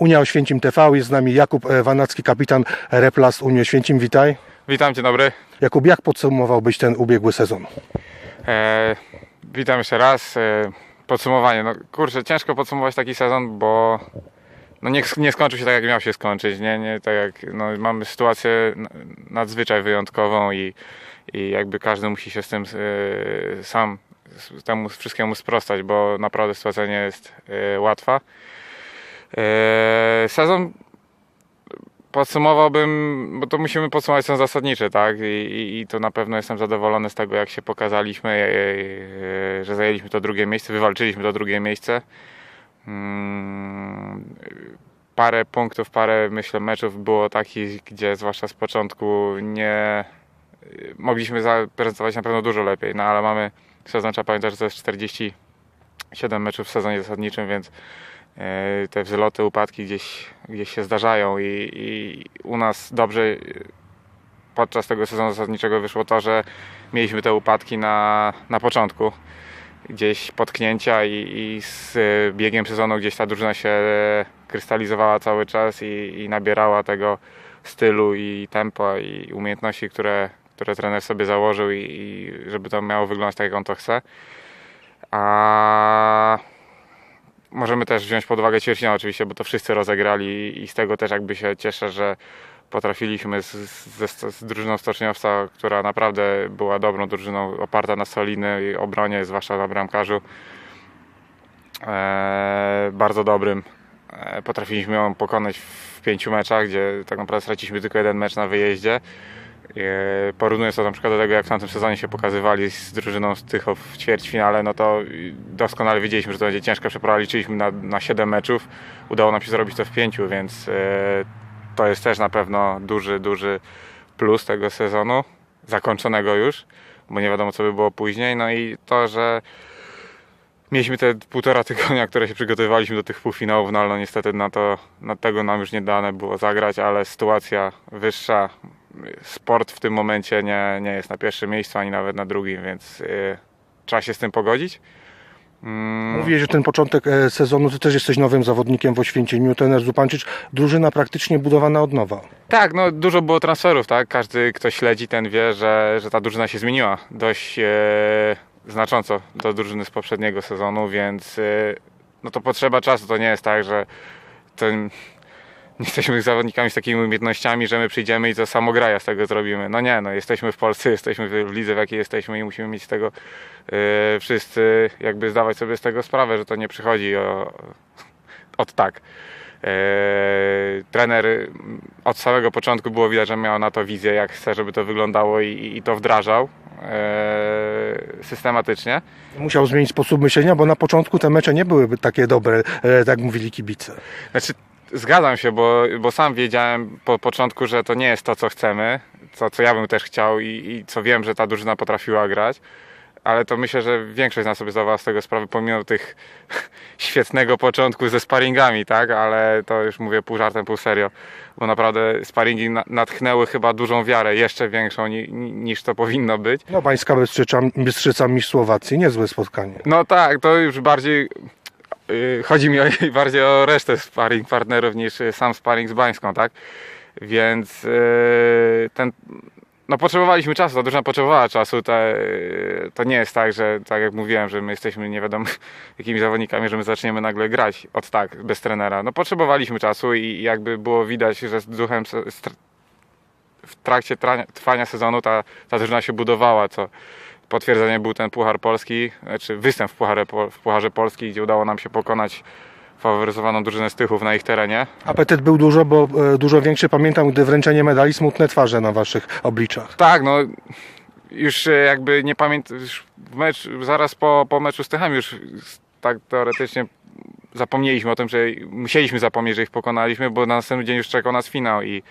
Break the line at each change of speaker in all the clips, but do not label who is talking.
Unia Oświęcim TV, jest z nami Jakub e, Wanacki, kapitan Replast Unii Oświęcim, witaj.
Witam, dzień dobry.
Jakub, jak podsumowałbyś ten ubiegły sezon?
E, witam jeszcze raz. E, podsumowanie. No kurczę, ciężko podsumować taki sezon, bo no nie, nie skończył się tak, jak miał się skończyć. Nie, nie tak jak no, mamy sytuację nadzwyczaj wyjątkową i, i jakby każdy musi się z tym e, sam temu wszystkiemu sprostać, bo naprawdę sytuacja nie jest e, łatwa. E, sezon podsumowałbym, bo to musimy podsumować sezon zasadniczy, tak? I, i, to na pewno jestem zadowolony z tego, jak się pokazaliśmy, e, e, że zajęliśmy to drugie miejsce, wywalczyliśmy to drugie miejsce. Mm, Parę punktów, parę myślę meczów było takich, gdzie zwłaszcza z początku nie mogliśmy zaprezentować na pewno dużo lepiej, no ale mamy sezon, trzeba pamiętać, że to jest 47 meczów w sezonie zasadniczym, więc te wzloty, upadki gdzieś, gdzieś się zdarzają i, i u nas dobrze e, podczas tego sezonu zasadniczego wyszło to, że mieliśmy te upadki na, na początku gdzieś potknięcia i, i z e, biegiem sezonu gdzieś ta drużyna się krystalizowała cały czas i, i nabierała tego stylu i tempa i umiejętności, które, które trener sobie założył i, i żeby to miało wyglądać tak, jak on to chce. A możemy też wziąć pod uwagę ćwierćfinał oczywiście, bo to wszyscy rozegrali i z tego też jakby się cieszę, że potrafiliśmy z, z, z drużyną Stoczniowca, która naprawdę była dobrą drużyną, oparta na solidnej obronie, zwłaszcza na bramkarzu, e, bardzo dobrym. E, potrafiliśmy ją pokonać w pięciu meczach, gdzie tak naprawdę straciliśmy tylko jeden mecz na wyjeździe. E, Porównując to na przykład do tego, jak w tamtym sezonie się pokazywali z drużyną z Tychów w ćwierćfinale, no to doskonale wiedzieliśmy, że to będzie ciężka przeprawa. Liczyliśmy na, na 7 meczów. Udało nam się zrobić to w pięciu, więc e, to jest też na pewno duży, duży plus tego sezonu, zakończonego już, bo nie wiadomo, co by było później. No i to, że mieliśmy te półtora tygodnia, które się przygotowywaliśmy do tych półfinałów, no ale no niestety na to, na tego nam już nie dane było zagrać, ale sytuacja wyższa, sport w tym momencie nie, nie jest na pierwszym miejscu, ani nawet na drugim, więc yy, trzeba się z tym pogodzić. Mm,
Mówiłeś, że ten początek e, sezonu, ty też jesteś nowym zawodnikiem w Oświęcimiu, trener Zupańczyk, drużyna praktycznie budowana od nowa.
Tak, no dużo było transferów, tak? Każdy, kto śledzi, ten wie, że, że ta drużyna się zmieniła dość e, znacząco do drużyny z poprzedniego sezonu, więc e, no to potrzeba czasu. To nie jest tak, że ten, nie jesteśmy zawodnikami z takimi umiejętnościami, że my przyjdziemy i to samograja z tego zrobimy. No nie, no jesteśmy w Polsce, jesteśmy w lidze, w jakiej jesteśmy i musimy mieć z tego e, wszyscy jakby zdawać sobie z tego sprawę, że to nie przychodzi o, od tak. Eee, trener mm, od samego początku było widać, że miał na to wizję, jak chce, żeby to wyglądało i, i to wdrażał eee, systematycznie.
Musiał zmienić sposób myślenia, bo na początku te mecze nie były takie dobre, e, tak mówili kibice.
Znaczy, zgadzam się, bo, bo sam wiedziałem po początku, że to nie jest to, co chcemy, co, co ja bym też chciał i, i co wiem, że ta drużyna potrafiła grać. Ale to myślę, że większość z nas sobie zdawała z tego sprawę, pomimo tych świetnego początku ze sparingami, tak? Ale to już mówię pół żartem, pół serio, bo naprawdę sparingi na- natchnęły chyba dużą wiarę, jeszcze większą ni, ni, niż to powinno być.
No, Bańska Bystrzyca, Bystrzyca Mistrz Słowacji, niezłe spotkanie.
No tak, to już bardziej yy, chodzi mi o, bardziej o resztę sparring partnerów niż y, sam sparring z Bańską, tak? Więc yy, ten no potrzebowaliśmy czasu, ta drużyna potrzebowała czasu. Te, yy, to nie jest tak, że tak jak mówiłem, że my jesteśmy nie wiadomo jakimi zawodnikami, że my zaczniemy nagle grać od tak, bez trenera. No potrzebowaliśmy czasu i jakby było widać, że z duchem w trakcie tra- trwania sezonu ta, ta drużyna się budowała, co potwierdzeniem był ten Puchar Polski, czy występ w Pucharze, w Pucharze Polski, gdzie udało nam się pokonać faworyzowaną drużynę z Tychów na ich terenie.
Apetyt był dużo, bo e, dużo większy. Pamiętam, gdy wręczenie medali, smutne twarze na waszych obliczach.
Tak, no już e, jakby nie pamiętam, mecz, zaraz po, po meczu z Tychami już tak teoretycznie zapomnieliśmy o tym, że musieliśmy zapomnieć, że ich pokonaliśmy, bo na następny dzień już czekał nas finał i,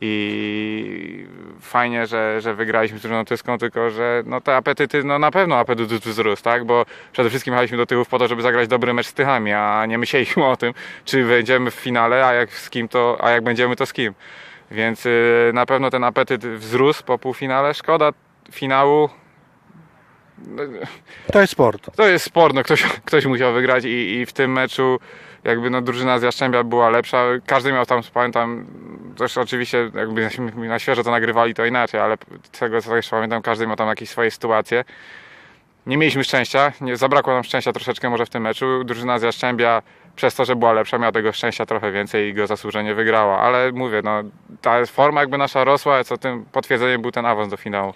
i fajnie, że, że wygraliśmy z drużyną tyską, tylko że no te apetyty, no na pewno apetyt wzrósł, tak, bo przede wszystkim jechaliśmy do Tychów po to, żeby zagrać dobry mecz z Tychami, a nie myśleliśmy o tym, czy będziemy w finale, a jak z kim to, a jak będziemy to z kim. Więc y, na pewno ten apetyt wzrósł po półfinale. Szkoda finału. No,
To jest sport.
To jest sport, no ktoś, ktoś musiał wygrać i, i w tym meczu jakby no drużyna z Jastrzębia była lepsza, każdy miał tam, pamiętam, też oczywiście jakby na- świeżo to nagrywali to inaczej, ale tego co jeszcze pamiętam, każdy miał tam jakieś swoje sytuacje. Nie mieliśmy szczęścia, nie, zabrakło nam szczęścia troszeczkę może w tym meczu. Drużyna z Jastrzębia przez to, że była lepsza, miała tego szczęścia trochę więcej i go zasłużenie wygrała, ale mówię, no ta forma jakby nasza rosła, co tym potwierdzeniem był ten awans do finału.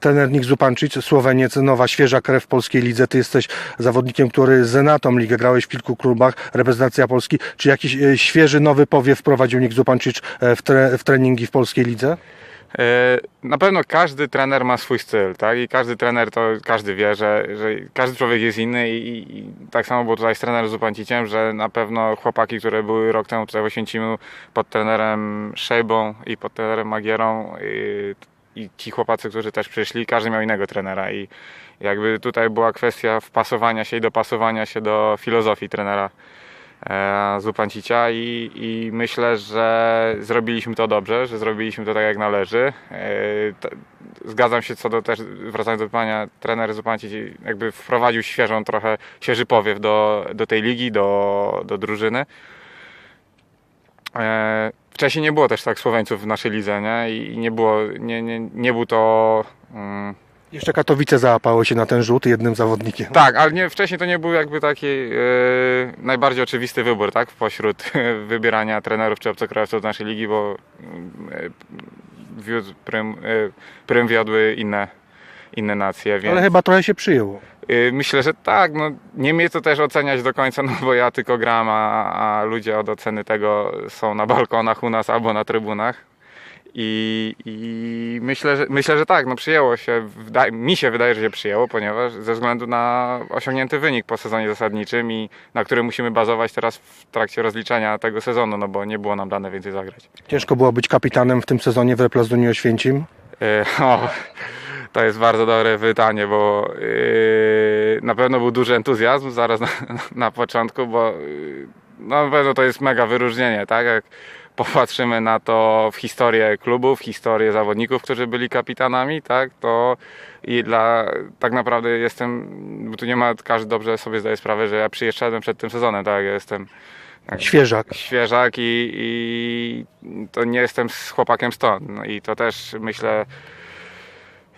Trener Zupancic, Słoweniec, nowa, świeża krew w polskiej lidze. Ty jesteś zawodnikiem, który z Enatą ligę grałeś w kilku klubach, reprezentacja Polski. Czy jakiś e, świeży, nowy powiew wprowadził Nik Zupancic e, w, tre, w treningi w polskiej lidze?
E, Na pewno każdy trener ma swój styl, tak? I każdy trener to każdy wie, że, że każdy człowiek jest inny i, i, tak samo było tutaj z trenerem Zupanciciem, że na pewno chłopaki, które były rok temu tutaj w Oświęcimiu pod trenerem Szejbą i pod trenerem Magierą i, i ci chłopacy, którzy też przyszli, każdy miał innego trenera i jakby tutaj była kwestia wpasowania się i dopasowania się do filozofii trenera e, Zupancicia i, i myślę, że zrobiliśmy to dobrze, że zrobiliśmy to tak jak należy. E, Zgadzam się co do też, wracając do pytania, trener Zupancic jakby wprowadził świeżą trochę, świeży powiew do, do tej ligi, do, do drużyny. E, Wcześniej nie było też tak Słoweńców w naszej lidze, nie? I nie było, nie, nie, nie był to...
Jeszcze Katowice załapały się na ten rzut jednym zawodnikiem.
tak, ale nie, wcześniej to nie był jakby taki e, najbardziej oczywisty wybór, tak? Pośród wybierania trenerów czy obcokrajowców do naszej ligi, bo wiódł, prym, e, prym wiodły inne, inne nacje, więc
Ale chyba trochę się przyjęło.
myślę, że tak, no nie mnie to też oceniać do końca, no bo ja tylko gram, a, a ludzie od oceny tego są na balkonach u nas albo na trybunach. I, I myślę, że, myślę, że tak, no przyjęło się, mi się wydaje, że się przyjęło, ponieważ ze względu na osiągnięty wynik po sezonie zasadniczym i na którym musimy bazować teraz w trakcie rozliczania tego sezonu, no bo nie było nam dane więcej zagrać.
Ciężko było być kapitanem w tym sezonie w Replazdunii Oświęcim.
E, O, to jest bardzo dobre pytanie, bo yy, na pewno był duży entuzjazm zaraz na, na początku, bo yy, na pewno to jest mega wyróżnienie, tak? Jak popatrzymy na to w historię klubu, w historię zawodników, którzy byli kapitanami, tak? To i dla tak naprawdę jestem, bo tu nie ma, każdy dobrze sobie zdaje sprawę, że ja przyjeżdżałem przed tym sezonem, tak? Ja jestem jak-
Świeżak.
świeżak i, i to nie jestem z chłopakiem stąd. No i to też myślę,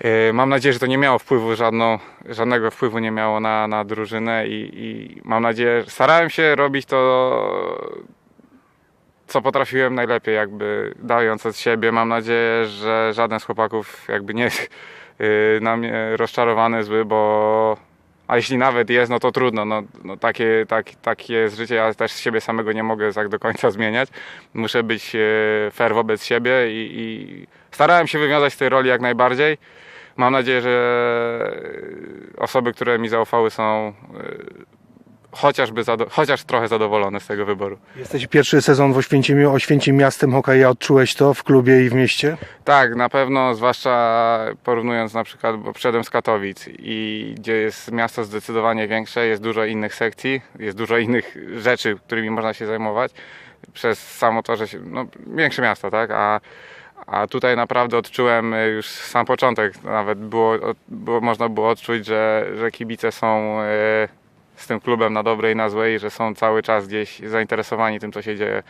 yy, mam nadzieję, że to nie miało wpływu żadną, żadnego wpływu nie miało na, na drużynę i, i mam nadzieję, że starałem się robić to co potrafiłem najlepiej, jakby dając od siebie. Mam nadzieję, że żaden z chłopaków jakby nie jest yy, na mnie rozczarowany, zły, bo a jeśli nawet jest, no to trudno. No, no takie, tak, takie jest życie. Ja też siebie samego nie mogę tak do końca zmieniać. Muszę być e, fair wobec siebie i, i starałem się wywiązać z tej roli jak najbardziej. Mam nadzieję, że osoby, które mi zaufały są chociażby chociaż trochę zadowolone z tego wyboru.
Jesteś pierwszy sezon w Oświęcimiu, Oświęcim miastem hokeja. Odczułeś to w klubie i w mieście?
Tak, na pewno, zwłaszcza porównując na przykład, bo przyszedłem z Katowic i gdzie jest miasto zdecydowanie większe, jest dużo innych sekcji, jest dużo innych rzeczy, którymi można się zajmować przez samo to, że się, no, większe miasto, tak, a, a tutaj naprawdę odczułem y, już sam początek, nawet było, było można było odczuć, że, że kibice są e, z tym klubem na dobre i na złe i że są cały czas gdzieś zainteresowani tym, co się dzieje e,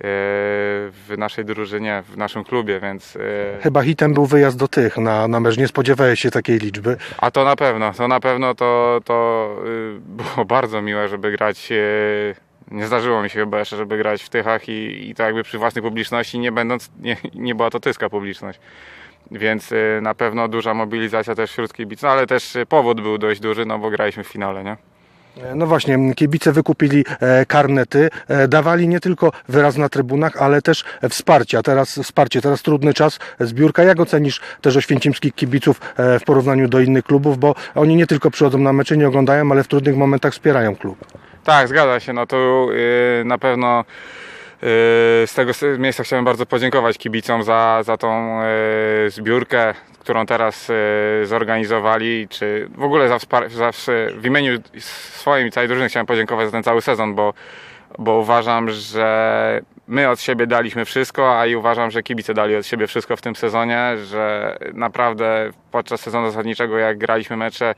w naszej drużynie, w naszym klubie, więc e,
Chyba hitem był wyjazd do tych na, na mecz. Nie spodziewałeś się takiej liczby.
a to na pewno, to na pewno to, to y, było bardzo miłe, żeby grać. y, Nie zdarzyło mi się chyba jeszcze, żeby grać w Tychach i, i to jakby przy własnej publiczności, nie będąc, nie, nie była to tyska publiczność. Więc na pewno duża mobilizacja też wśród kibiców, no, ale też powód był dość duży, no bo graliśmy w finale, nie?
No właśnie, kibice wykupili e, karnety, e, dawali nie tylko wyraz na trybunach, ale też wsparcie. A teraz wsparcie, teraz trudny czas, zbiórka. Jak ocenisz też oświęcimskich kibiców e, w porównaniu do innych klubów, bo oni nie tylko przychodzą na mecze, nie oglądają, ale w trudnych momentach wspierają klub.
Tak, zgadza się. No to yy, na pewno z tego miejsca chciałem bardzo podziękować kibicom za, za tą yy, zbiórkę, którą teraz yy, zorganizowali, czy w ogóle za zawsze w imieniu swoim i całej drużyny chciałem podziękować za ten cały sezon, bo, bo uważam, że my od siebie daliśmy wszystko, a i uważam, że kibice dali od siebie wszystko w tym sezonie, że naprawdę podczas sezonu zasadniczego, jak graliśmy mecze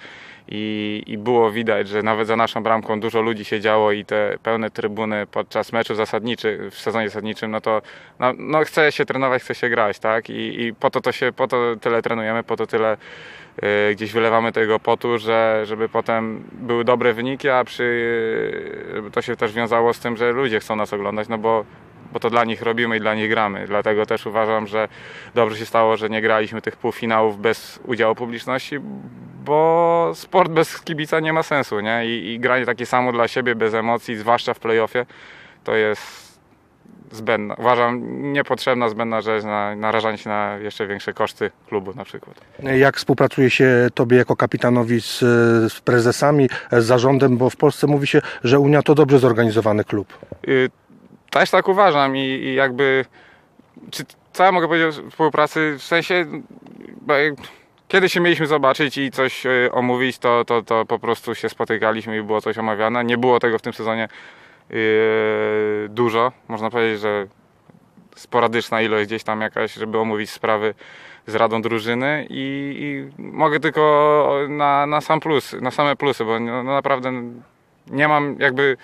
i, i było widać, że nawet za naszą bramką dużo ludzi siedziało i te pełne trybuny podczas meczów zasadniczych, w sezonie zasadniczym, no to no, no chce się trenować, chce się grać, tak? I, I po to to się, po to tyle trenujemy, po to tyle y, gdzieś wylewamy tego potu, że, żeby potem były dobre wyniki, a przy, to się też wiązało z tym, że ludzie chcą nas oglądać, no bo bo to dla nich robimy i dla nich gramy. Dlatego też uważam, że dobrze się stało, że nie graliśmy tych półfinałów bez udziału publiczności, bo sport bez kibica nie ma sensu, nie? I, i granie takie samo dla siebie, bez emocji, zwłaszcza w playoffie, to jest zbędna, uważam, niepotrzebna, zbędna rzecz, na, narażanie się na jeszcze większe koszty klubu na przykład.
Jak współpracuje się Tobie jako kapitanowi z, z prezesami, z zarządem, bo w Polsce mówi się, że Unia to dobrze zorganizowany klub.
Y, Też tak uważam i, i jakby czy co ja mogę powiedzieć o współpracy w sensie kiedy się mieliśmy zobaczyć i coś y, omówić, to, to, to po prostu się spotykaliśmy i było coś omawiane. Nie było tego w tym sezonie y, dużo. Można powiedzieć, że sporadyczna ilość gdzieś tam jakaś, żeby omówić sprawy z radą drużyny i, i mogę tylko na, na sam plus, na same plusy, bo no, no naprawdę nie mam jakby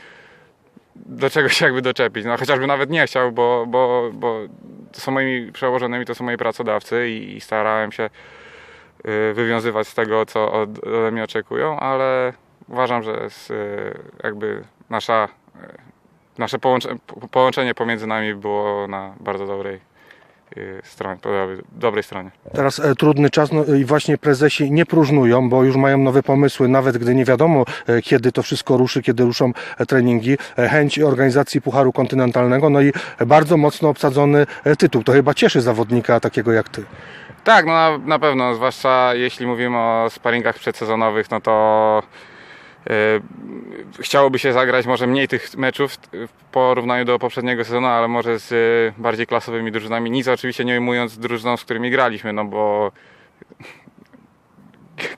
do czego się jakby doczepić. No chociażby nawet nie chciał, bo, bo, bo to są moimi przełożonymi, to są moi pracodawcy i, i starałem się y, wywiązywać z tego, co od, ode mnie oczekują, ale uważam, że jest, y, jakby nasza, y, nasze połącze, po- połączenie pomiędzy nami było na bardzo dobrej stronie, po dobrej, stronie.
Teraz e, trudny czas no, i właśnie prezesi nie próżnują, bo już mają nowe pomysły, nawet gdy nie wiadomo, e, kiedy to wszystko ruszy, kiedy ruszą e, treningi. Chęć organizacji Pucharu Kontynentalnego, no i bardzo mocno obsadzony tytuł. To chyba cieszy zawodnika takiego jak Ty.
Tak, no na, na pewno, zwłaszcza jeśli mówimy o sparingach przedsezonowych, no to chciałoby się zagrać może mniej tych meczów w porównaniu do poprzedniego sezonu, ale może z e, bardziej klasowymi drużynami. Nic oczywiście nie ujmując drużyną, z którymi graliśmy, no bo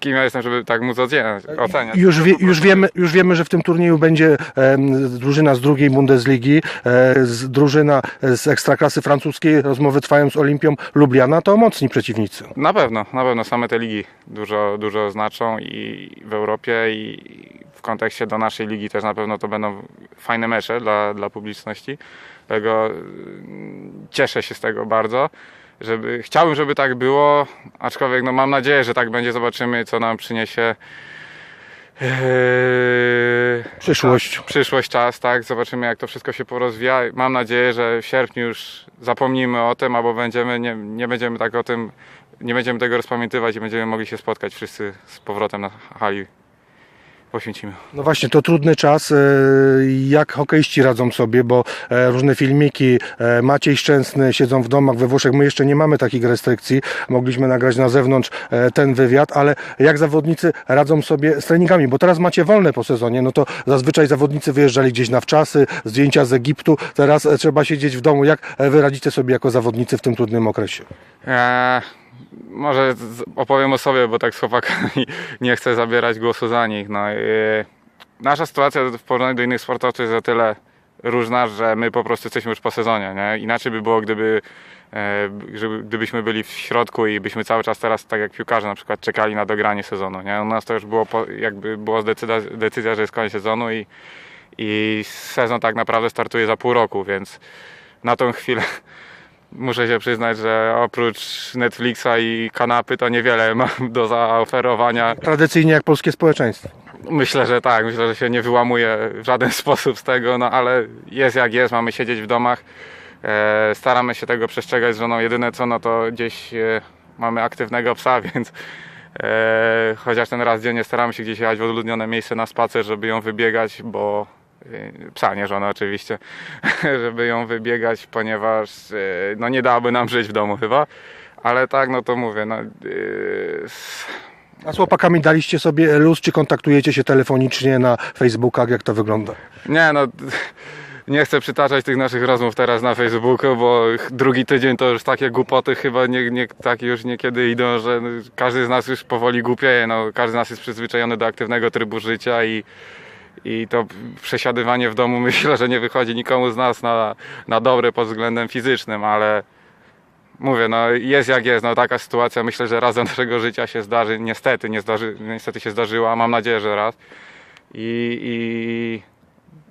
kim ja jestem, żeby tak móc oceniać. oceniać.
Już, wie, już, wiemy, już wiemy, że w tym turnieju będzie em, drużyna z drugiej Bundesligi, e, z, drużyna z ekstraklasy francuskiej. Rozmowy trwają z Olimpią Lubliana. To mocni przeciwnicy.
Na pewno, na pewno same te ligi dużo, dużo znaczą i w Europie i w kontekście do naszej ligi też na pewno to będą fajne mecze dla, dla publiczności. Dlatego mm, cieszę się z tego bardzo. Żeby, chciałbym, żeby tak było, aczkolwiek no, mam nadzieję, że tak będzie. Zobaczymy, co nam przyniesie yy,
Przyszłość.
przyszłość, czas, tak? Zobaczymy, jak to wszystko się porozwija. Mam nadzieję, że w sierpniu już zapomnimy o tym, albo będziemy, nie, nie będziemy tak o tym, nie będziemy tego rozpamiętywać i będziemy mogli się spotkać wszyscy z powrotem na hali poświęcimy.
No właśnie, to trudny czas. e, Jak hokeiści radzą sobie, bo e, różne filmiki, e, Maciej Szczęsny siedzą w domach we Włoszech. My jeszcze nie mamy takich restrykcji. Mogliśmy nagrać na zewnątrz ten wywiad, ale jak zawodnicy radzą sobie z treningami? Bo teraz macie wolne po sezonie, no to zazwyczaj zawodnicy wyjeżdżali gdzieś na wczasy, zdjęcia z Egiptu. Teraz trzeba siedzieć w domu. Jak wy radzicie sobie jako zawodnicy w tym trudnym okresie?
Eee, może opowiem o sobie, bo tak z chłopakami nie chcę zabierać głosu za nich. No, eee, nasza sytuacja w porównaniu do innych sportowców jest o tyle różna, że my po prostu jesteśmy już po sezonie. Nie? Inaczej by było, gdyby, e, gdybyśmy byli w środku i byśmy cały czas teraz, tak jak piłkarze na przykład, czekali na dogranie sezonu. Nie? U nas to już było, jakby była decyzja, że jest koniec sezonu i, i sezon tak naprawdę startuje za pół roku, więc na tą chwilę muszę się przyznać, że oprócz Netflixa i kanapy to niewiele mam do zaoferowania.
Tradycyjnie jak polskie społeczeństwo.
Myślę, że tak, myślę, że się nie wyłamuję w żaden sposób z tego, no ale jest jak jest, mamy siedzieć w domach. E, staramy się tego przestrzegać z żoną. Jedyne co, no to gdzieś e, mamy aktywnego psa, więc e, chociaż ten raz dziennie staramy się gdzieś jechać w odludnione miejsce na spacer, żeby ją wybiegać, bo psa, nie żona oczywiście, żeby ją wybiegać, ponieważ e, no nie dałaby nam żyć w domu chyba. Ale tak, no to mówię, no, s-
A z chłopakami daliście sobie luz, czy kontaktujecie się telefonicznie na Facebookach? Jak to wygląda?
Nie no, nie chcę przytaczać tych naszych rozmów teraz na Facebooku, bo drugi tydzień to już takie głupoty chyba nie, nie, takie już niekiedy idą, że każdy z nas już powoli głupieje. No, każdy z nas jest przyzwyczajony do aktywnego trybu życia i, i to przesiadywanie w domu myślę, że nie wychodzi nikomu z nas na, na dobre pod względem fizycznym, ale mówię, no jest jak jest, no taka sytuacja myślę, że raz do naszego życia się zdarzy, niestety, nie zdarzy, niestety się zdarzyła, mam nadzieję, że raz i, i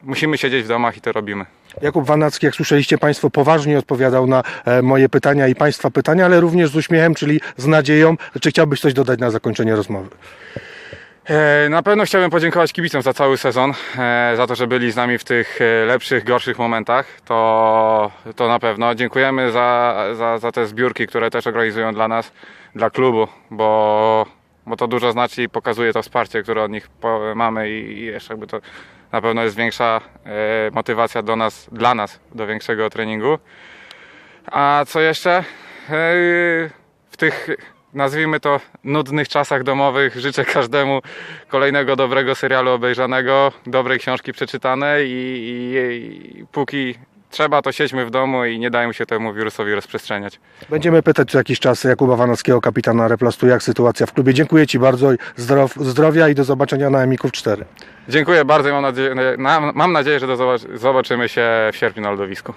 musimy siedzieć w domach i to robimy.
Jakub Wanacki, jak słyszeliście Państwo, poważnie odpowiadał na e, moje pytania i Państwa pytania, ale również z uśmiechem, czyli z nadzieją. Czy chciałbyś coś dodać na zakończenie rozmowy?
E, Na pewno chciałbym podziękować kibicom za cały sezon, e, za to, że byli z nami w tych e, lepszych, gorszych momentach. To, to na pewno. Dziękujemy za, za, za te zbiórki, które też organizują dla nas, dla klubu, bo, bo to dużo znaczy i pokazuje to wsparcie, które od nich mamy i, i jeszcze jakby to na pewno jest większa motywacja do nas, dla nas do większego treningu. A co jeszcze? W tych, nazwijmy to, nudnych czasach domowych życzę każdemu kolejnego dobrego serialu obejrzanego, dobrej książki przeczytanej i, i, i póki trzeba, to siedźmy w domu i nie dajmy się temu wirusowi rozprzestrzeniać.
Będziemy pytać co jakiś czas Jakuba Wanackiego, kapitana Replastu, jak sytuacja w klubie. Dziękuję Ci bardzo, zdrow, zdrowia i do zobaczenia na Emików 4.
Dziękuję bardzo i mam nadzieję, mam nadzieję że do zobac- zobaczymy się w sierpniu na lodowisku.